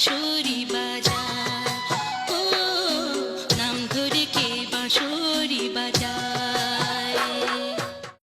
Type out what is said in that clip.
বাঁশরি বাজা ও নাম ধরে কে বাঁশরি বাজার